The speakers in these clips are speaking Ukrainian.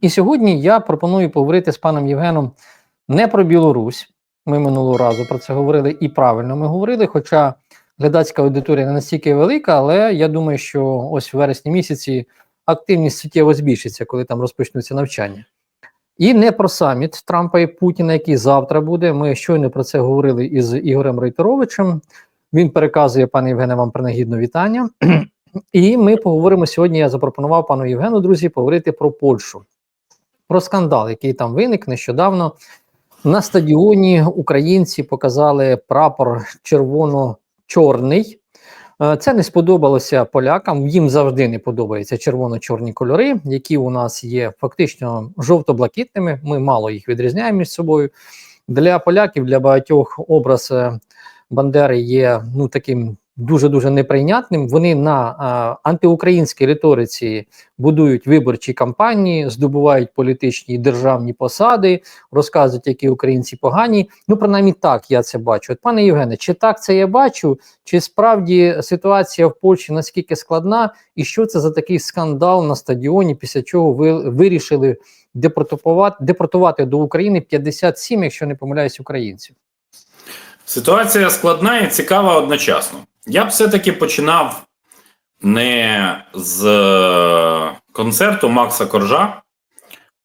І сьогодні я пропоную поговорити з паном Євгеном не про Білорусь. Ми минулого разу про це говорили і правильно ми говорили. Хоча глядацька аудиторія не настільки велика, але я думаю, що ось в вересні місяці активність суттєво збільшиться, коли там розпочнуться навчання. І не про саміт Трампа і Путіна, який завтра буде. Ми щойно про це говорили із Ігорем Рейтеровичем. Він переказує пане Євгене вам принагідно вітання. І ми поговоримо сьогодні. Я запропонував пану Євгену, друзі, поговорити про Польщу, про скандал, який там виник нещодавно. На стадіоні українці показали прапор червоно-чорний. Е, Це не сподобалося полякам. Їм завжди не подобаються червоно-чорні кольори, які у нас є фактично жовто-блакитними. Ми мало їх відрізняємо між собою. Для поляків, для багатьох образ е, Бандери є ну таким дуже дуже неприйнятним. Вони на а, антиукраїнській риториці будують виборчі кампанії, здобувають політичні і державні посади, розказують, які українці погані. Ну, принаймні так я це бачу. От, пане Євгене, чи так це я бачу, чи справді ситуація в Польщі наскільки складна, і що це за такий скандал на стадіоні, після чого ви вирішили депортувати, депортувати до України 57, якщо не помиляюсь, українців? Ситуація складна і цікава одночасно. Я б все-таки починав не з е, концерту Макса Коржа,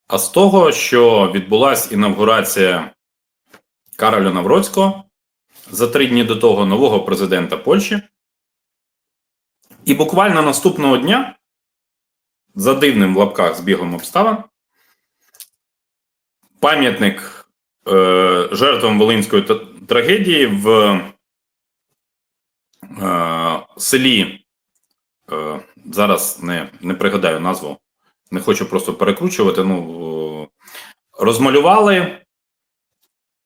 а з того, що відбулася інавгурація Кароля Навроцького за три дні до того нового президента Польщі. І буквально наступного дня, за дивним в лапках збігом обставин, пам'ятник е, жертвам Волинської трагедії в селі. Е, зараз не, не пригадаю назву, не хочу просто перекручувати. Ну, е, розмалювали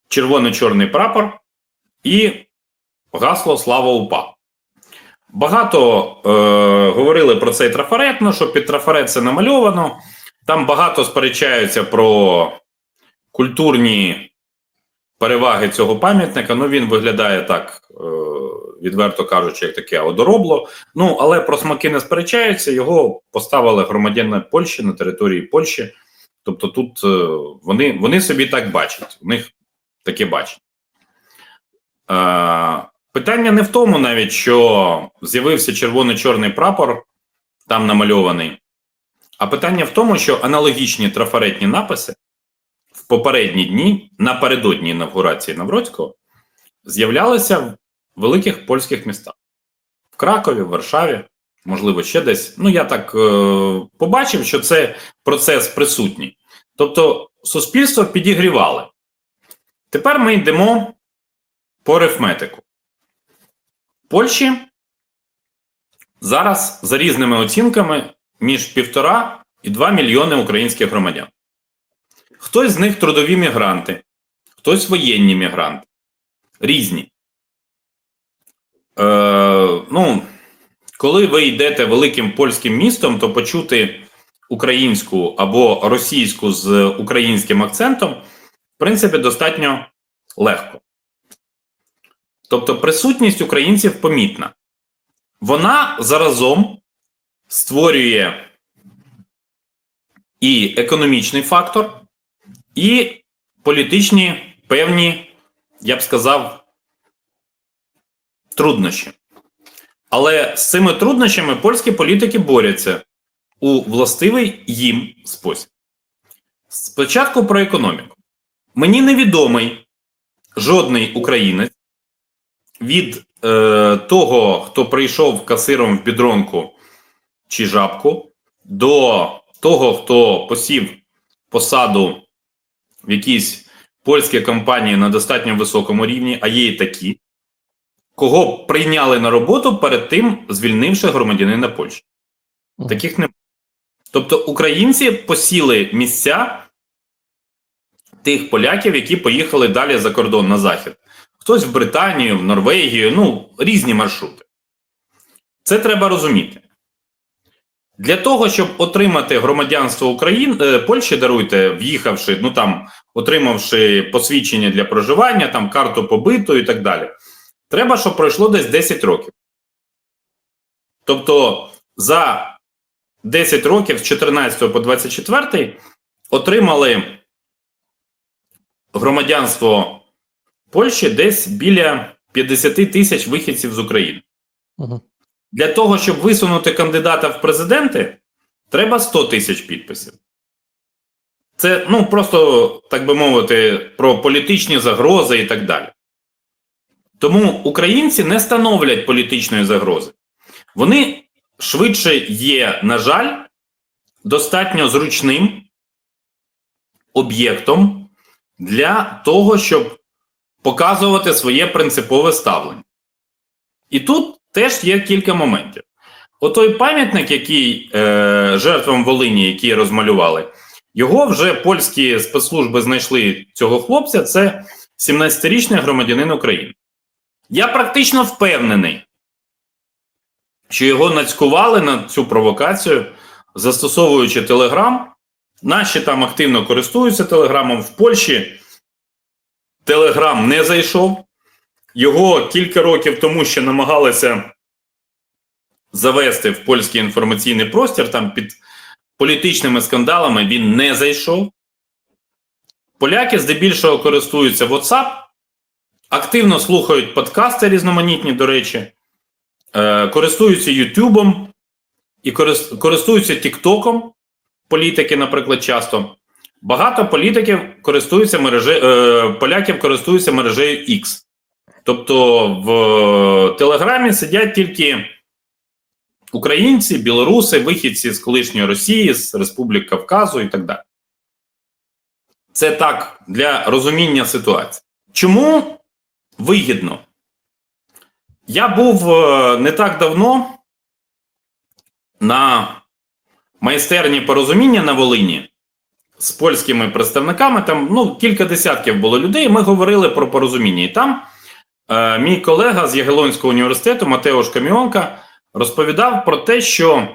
червоно-чорний прапор і гасло Слава УПА. Багато е, говорили про цей трафарет, ну що під трафарет це намальовано. Там багато сперечаються про культурні переваги цього пам'ятника. Ну він виглядає так, е, відверто кажучи, як таке одоробло. Ну але про смаки не сперечаються. Його поставили громадяни Польщі на території Польщі. Тобто, тут е, вони, вони собі так бачать. У них таке бачення. Е, питання не в тому, навіть що з'явився червоно-чорний прапор, там намальований. А питання в тому, що аналогічні трафаретні написи в попередні дні, напередодні інавгурації Навроцького, з'являлися великих польських містах в Кракові, в Варшаві, можливо, ще десь. Ну, я так е, побачив, що це процес присутній. Тобто, суспільство підігрівали. Тепер ми йдемо по арифметику. В Польщі зараз за різними оцінками між півтора і 2 мільйони українських громадян. Хтось з них трудові мігранти, хтось воєнні мігранти. Різні. Е, ну, коли ви йдете великим польським містом, то почути українську або російську з українським акцентом, в принципі, достатньо легко. Тобто присутність українців помітна. Вона заразом створює і економічний фактор, і політичні певні, я б сказав, труднощі. Але з цими труднощами польські політики борються у властивий їм спосіб. Спочатку про економіку. Мені невідомий жодний українець від е, того, хто прийшов касиром в підронку чи жабку, до того, хто посів посаду в якійсь польській компанії на достатньо високому рівні, а є і такі, кого прийняли на роботу перед тим, звільнивши громадянина Польщі. Таких немає. Тобто українці посіли місця тих поляків, які поїхали далі за кордон на захід. Хтось в Британію, в Норвегію, ну, різні маршрути. Це треба розуміти. Для того, щоб отримати громадянство України, е, Польщі, даруйте, в'їхавши, ну там, отримавши посвідчення для проживання, там карту побиту і так далі, треба, щоб пройшло десь 10 років. Тобто за 10 років з 14 по 24 отримали громадянство Польщі десь біля 50 тисяч вихідців з України. Угу. Для того, щоб висунути кандидата в президенти, треба 100 тисяч підписів. Це ну просто, так би мовити, про політичні загрози і так далі. Тому українці не становлять політичної загрози. Вони швидше є, на жаль, достатньо зручним об'єктом для того, щоб показувати своє принципове ставлення. І тут теж є кілька моментів. Отой пам'ятник, який е, жертвам Волині, які розмалювали, його вже польські спецслужби знайшли цього хлопця. Це 17-річний громадянин України. Я практично впевнений, що його нацькували на цю провокацію, застосовуючи Телеграм. Наші там активно користуються Телеграмом в Польщі. Телеграм не зайшов. Його кілька років тому ще намагалися завести в польський інформаційний простір. Там під політичними скандалами він не зайшов. Поляки здебільшого користуються WhatsApp, активно слухають подкасти різноманітні, до речі, е, користуються Ютубом і користуються Тіктоком. Політики, наприклад, часто. Багато політиків користуються мережею, е, поляків користуються мережею X. Тобто в Телеграмі сидять тільки українці, білоруси, вихідці з колишньої Росії, з Республік Кавказу і так далі. Це так для розуміння ситуації. Чому вигідно? Я був е, не так давно на майстерні порозуміння на Волині з польськими представниками. Там ну, кілька десятків було людей. Ми говорили про порозуміння. І там е, мій колега з Ягелонського університету Матеош Каміонка розповідав про те, що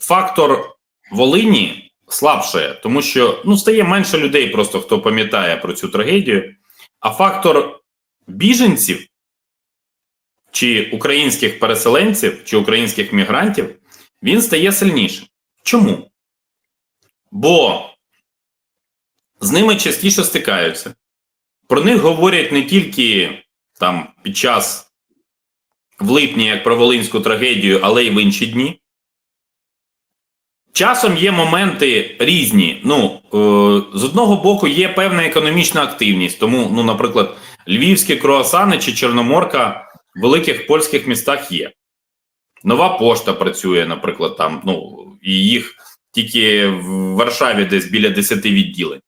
фактор Волині слабшає, тому що ну, стає менше людей, просто хто пам'ятає про цю трагедію. А фактор біженців чи українських переселенців, чи українських мігрантів він стає сильнішим. Чому? Бо з ними частіше стикаються. Про них говорять не тільки там під час в липні, як про Волинську трагедію, але й в інші дні. Часом є моменти різні. Ну, е, з одного боку, є певна економічна активність. Тому, ну, наприклад, львівські круасани чи Чорноморка в великих польських містах є. Нова пошта працює, наприклад, там, ну, і їх тільки в Варшаві десь біля 10 відділень.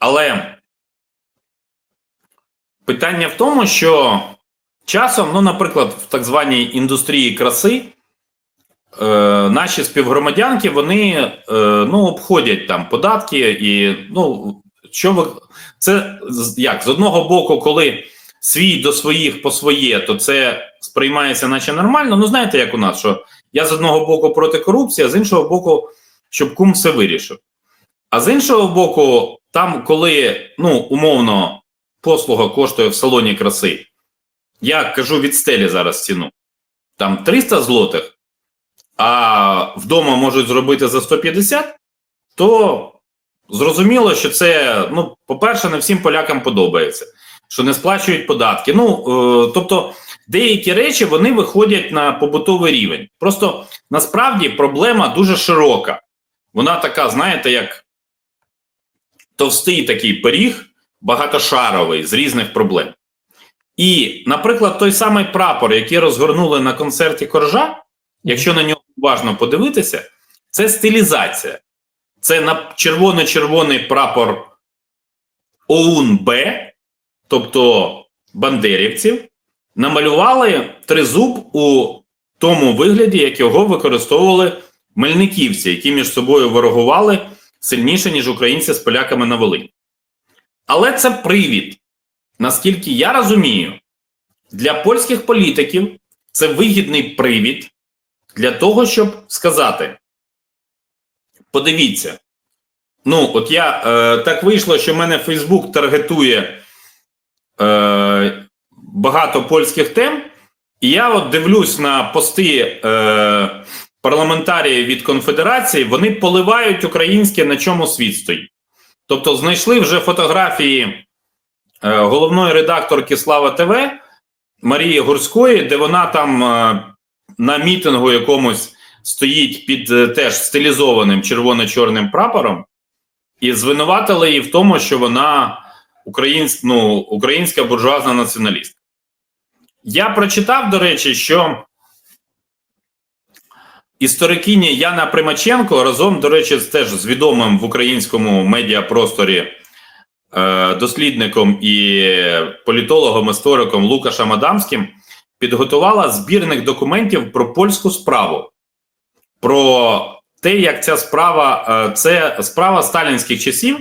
Але питання в тому, що часом, ну, наприклад, в так званій індустрії краси, е, наші співгромадянки вони е, ну, обходять там податки і ну, що ви. Це як? З одного боку, коли свій до своїх по своє, то це сприймається наче нормально. Ну, знаєте, як у нас, що я з одного боку проти корупції, а з іншого боку, щоб кум все вирішив. А з іншого боку, там, коли ну, умовно послуга коштує в салоні краси, я кажу від стелі зараз ціну, там 300 злотих, а вдома можуть зробити за 150, то зрозуміло, що це, ну, по-перше, не всім полякам подобається, що не сплачують податки. Ну, е, тобто, деякі речі вони виходять на побутовий рівень. Просто насправді проблема дуже широка. Вона така, знаєте, як товстий такий пиріг, багатошаровий з різних проблем. І, наприклад, той самий прапор, який розгорнули на концерті Коржа, якщо на нього уважно подивитися, це стилізація. Це на червоно-червоний прапор ОУН-Б, тобто бандерівців, намалювали тризуб у тому вигляді, як його використовували мельниківці, які між собою ворогували сильніше, ніж українці з поляками на Волині. Але це привід. Наскільки я розумію, для польських політиків це вигідний привід для того, щоб сказати: подивіться, ну, от я е, так вийшло, що в мене Фейсбук таргетує е, багато польських тем, і я от дивлюсь на пости е, парламентарії від конфедерації, вони поливають українське, на чому світ стоїть. Тобто, знайшли вже фотографії е, головної редакторки Слава ТВ Марії Гурської, де вона там е, на мітингу якомусь стоїть під е, теж стилізованим червоно-чорним прапором, і звинуватили її в тому, що вона українськ, ну, українська буржуазна націоналістка. Я прочитав, до речі, що історикиня Яна Примаченко разом, до речі, теж з відомим в українському медіапросторі е, дослідником і політологом, істориком Лукашем Адамським підготувала збірник документів про польську справу, про те, як ця справа е, це справа сталінських часів,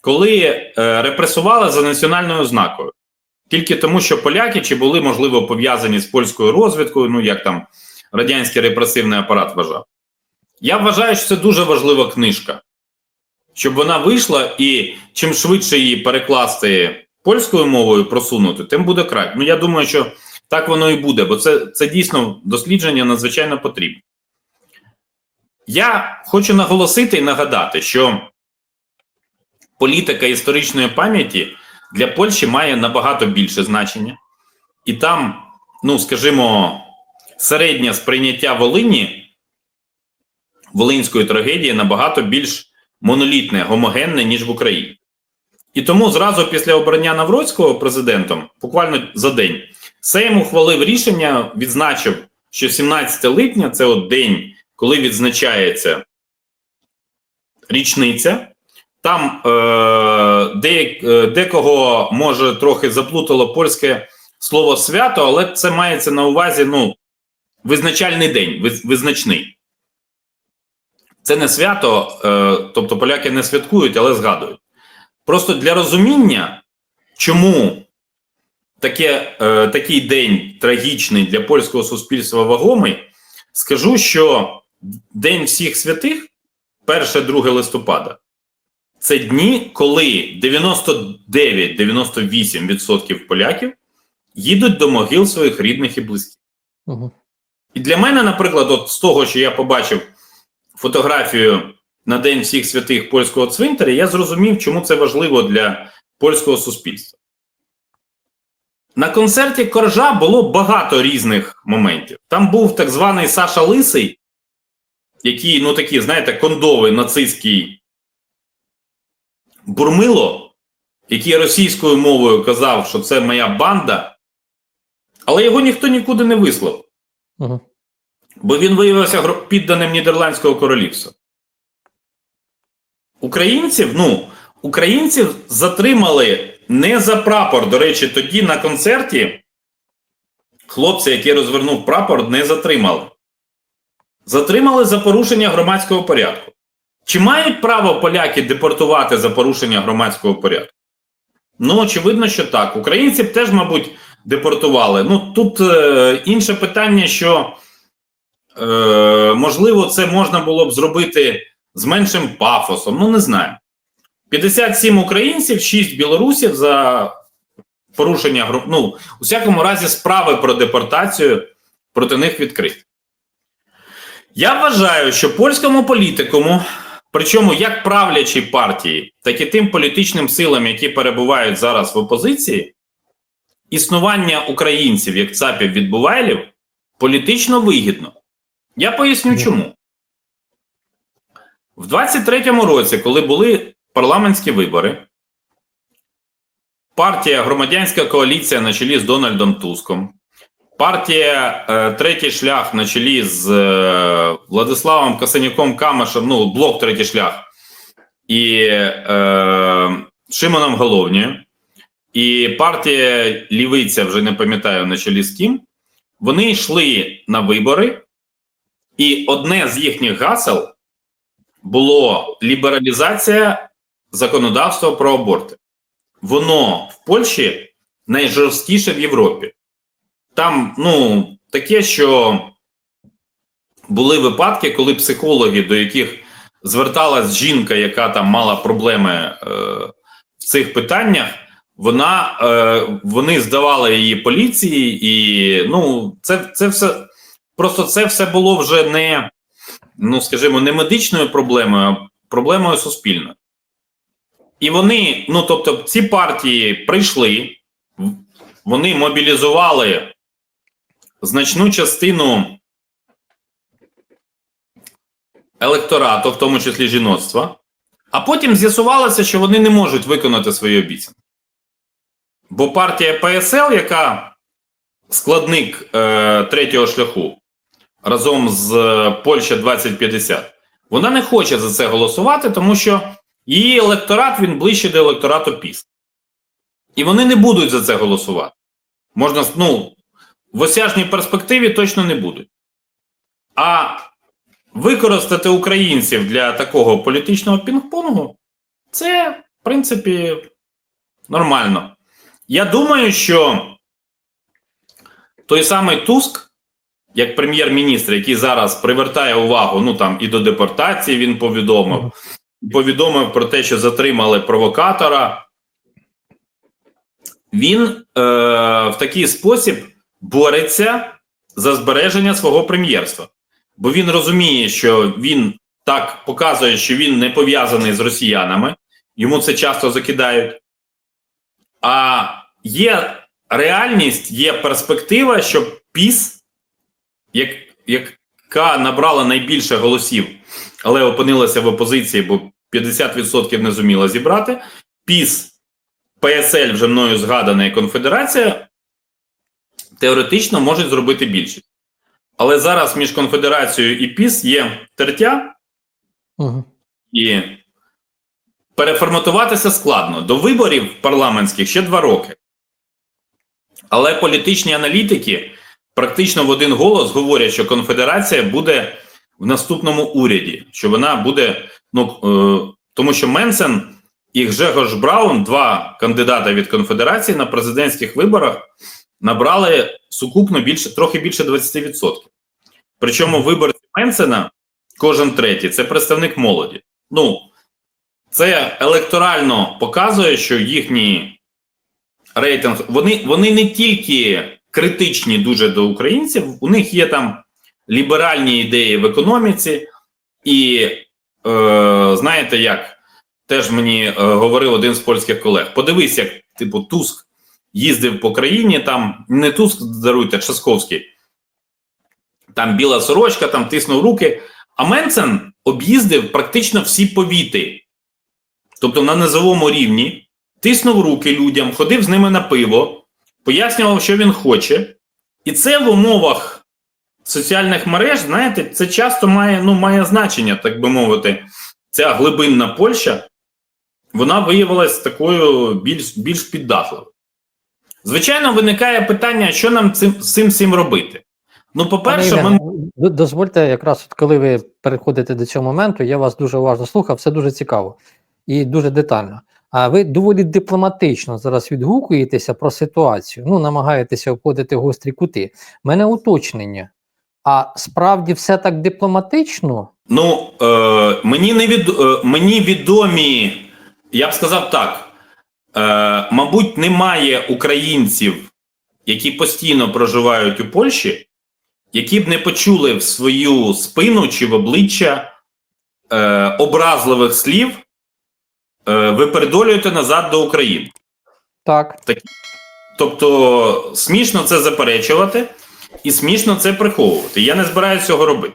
коли е, репресували за національною ознакою. Тільки тому, що поляки чи були, можливо, пов'язані з польською розвідкою, ну як там радянський репресивний апарат вважав. Я вважаю, що це дуже важлива книжка, щоб вона вийшла і чим швидше її перекласти польською мовою, просунути, тим буде краще. Ну, я думаю, що так воно і буде, бо це, це дійсно дослідження надзвичайно потрібне. Я хочу наголосити і нагадати, що політика історичної пам'яті для Польщі має набагато більше значення, і там, ну скажімо, середнє сприйняття Волині, Волинської трагедії набагато більш монолітне, гомогенне, ніж в Україні. І тому зразу після обрання Навроцького президентом, буквально за день, Сейм ухвалив рішення, відзначив, що 17 липня це от день, коли відзначається річниця. Там е, де, е, декого може трохи заплутало польське слово свято, але це мається на увазі ну, визначальний день, визначний. Це не свято, е, тобто поляки не святкують, але згадують. Просто для розуміння, чому таке, е, такий день трагічний для польського суспільства вагомий, скажу, що День всіх святих, 1-2 листопада, це дні, коли 99-98% поляків їдуть до могил своїх рідних і близьких. Угу. І для мене, наприклад, от з того, що я побачив фотографію на День всіх святих польського цвинтаря, я зрозумів, чому це важливо для польського суспільства. На концерті Коржа було багато різних моментів. Там був так званий Саша Лисий, який, ну такий, знаєте, кондовий нацистський бурмило, який російською мовою казав, що це моя банда, але його ніхто нікуди не вислав. Угу. Бо він виявився підданим Нідерландського королівства. Українців, ну, українців затримали не за прапор. До речі, тоді на концерті хлопця, який розвернув прапор, не затримали. Затримали за порушення громадського порядку. Чи мають право поляки депортувати за порушення громадського порядку? Ну, очевидно, що так. Українці б теж, мабуть, депортували. Ну, тут е, інше питання, що е, можливо, це можна було б зробити з меншим пафосом. Ну, не знаю. 57 українців, 6 білорусів за порушення Ну, у всякому разі, справи про депортацію проти них відкриті. Я вважаю, що польському політикуму, причому як правлячій партії, так і тим політичним силам, які перебувають зараз в опозиції, існування українців як ЦАПів відбувайлів політично вигідно. Я поясню чому. В 23-му році, коли були парламентські вибори, партія Громадянська коаліція на чолі з Дональдом Туском, партія е, Третій шлях на чолі з е, Владиславом Касанюком Камашем, ну, блок Третій шлях, і е, Шимоном Головнєю, і партія Лівиця, вже не пам'ятаю на чолі з ким, вони йшли на вибори, і одне з їхніх гасел було лібералізація законодавства про аборти. Воно в Польщі найжорсткіше в Європі. Там, ну, таке, що були випадки, коли психологи, до яких зверталась жінка, яка там мала проблеми е, в цих питаннях, вона, е, вони здавали її поліції, і ну, це, це все просто це все було вже не ну скажімо, не медичною проблемою, а проблемою суспільною. І вони, ну тобто, ці партії прийшли, вони мобілізували значну частину електорату, в тому числі жіноцтва, а потім з'ясувалося, що вони не можуть виконати свої обіцянки. Бо партія ПСЛ, яка складник е, третього шляху разом з е, Польща 2050, вона не хоче за це голосувати, тому що її електорат він ближче до електорату ПІС. І вони не будуть за це голосувати. Можна, ну, в осяжній перспективі точно не будуть. А використати українців для такого політичного пінг-понгу це, в принципі, нормально. Я думаю, що той самий Туск, як прем'єр-міністр, який зараз привертає увагу, ну там і до депортації він повідомив, повідомив про те, що затримали провокатора. Він е, в такий спосіб бореться за збереження свого прем'єрства. Бо він розуміє, що він так показує, що він не пов'язаний з росіянами, йому це часто закидають. А є реальність, є перспектива, що ПІС, як, яка набрала найбільше голосів, але опинилася в опозиції, бо 50% не зуміла зібрати. ПІС, ПСЛ, вже мною згадана і конфедерація, теоретично можуть зробити більшість. Але зараз між конфедерацією і ПІС є тертя, Угу. і переформатуватися складно. До виборів парламентських ще два роки. Але політичні аналітики практично в один голос говорять, що конфедерація буде в наступному уряді, що вона буде. Ну е, тому що Менсен і Гжегош Браун, два кандидата від конфедерації на президентських виборах, набрали сукупно більше трохи більше 20%. Причому виборці Менсена, кожен третій, це представник молоді. Ну, це електорально показує, що їхній рейтинг, вони, вони не тільки критичні дуже до українців, у них є там ліберальні ідеї в економіці, і знаєте як, теж мені е, говорив один з польських колег: подивись, як типу Туск їздив по країні, там не Туск, даруйте, Часковський, там біла сорочка, там тиснув руки. А Менцен об'їздив практично всі повіти, тобто на низовому рівні, тиснув руки людям, ходив з ними на пиво, пояснював, що він хоче. І це в умовах соціальних мереж, знаєте, це часто має, ну, має значення, так би мовити. Ця глибинна Польща, вона виявилась такою більш, більш піддатливою. Звичайно, виникає питання, що нам цим, цим всім робити. Ну, по-перше, ми дозвольте, якраз от коли ви переходите до цього моменту, я вас дуже уважно слухав, все дуже цікаво і дуже детально. А ви доволі дипломатично зараз відгукуєтеся про ситуацію, ну намагаєтеся обходити гострі кути. У мене уточнення. А справді все так дипломатично? Ну, е, мені, не від, е, мені відомі, я б сказав так: е, мабуть, немає українців, які постійно проживають у Польщі, які б не почули в свою спину чи в обличчя е, образливих слів, е, ви передолюєте назад до України. Так. Тобто, смішно це заперечувати і смішно це приховувати. Я не збираюся цього робити.